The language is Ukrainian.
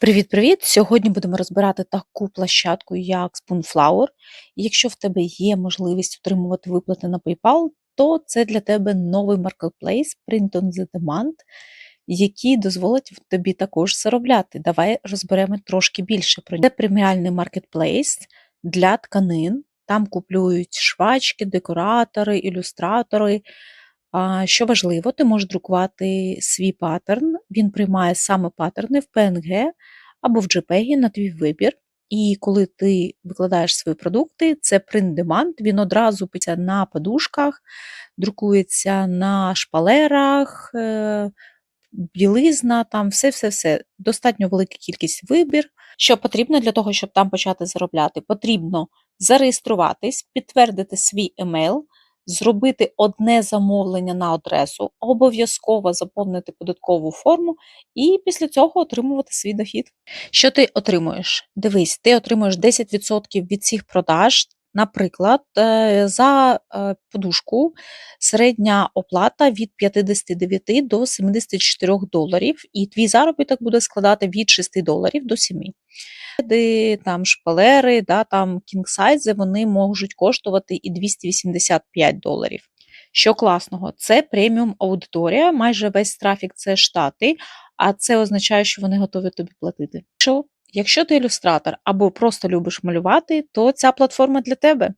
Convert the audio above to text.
Привіт-привіт! Сьогодні будемо розбирати таку площадку, як Spoonflower. Якщо в тебе є можливість отримувати виплати на PayPal, то це для тебе новий маркетплейс Print on the Demand, який дозволить тобі також заробляти. Давай розберемо трошки більше про. Це преміальний маркетплейс для тканин. Там куплюють швачки, декоратори, ілюстратори. Що важливо, ти можеш друкувати свій паттерн, він приймає саме паттерни в PNG або в JPEG на твій вибір. І коли ти викладаєш свої продукти, це print demand, він одразу питься на подушках, друкується на шпалерах, е, білизна, там все-все-все. Достатньо велика кількість вибір. Що потрібно для того, щоб там почати заробляти? Потрібно зареєструватись, підтвердити свій емейл, зробити одне замовлення на адресу, обов'язково заповнити податкову форму і після цього отримувати свій дохід. Що ти отримуєш? Дивись, ти отримуєш 10% від цих продаж. Наприклад, е, за е, подушку середня оплата від 59 до 74 доларів, і твій заробіток буде складати від 6 доларів до 7. Там шпалери, да, там кінгсайзи, вони можуть коштувати і 285 доларів. Що класного, це преміум аудиторія, майже весь трафік це штати, а це означає, що вони готові тобі платити. Що Якщо ти ілюстратор або просто любиш малювати, то ця платформа для тебе.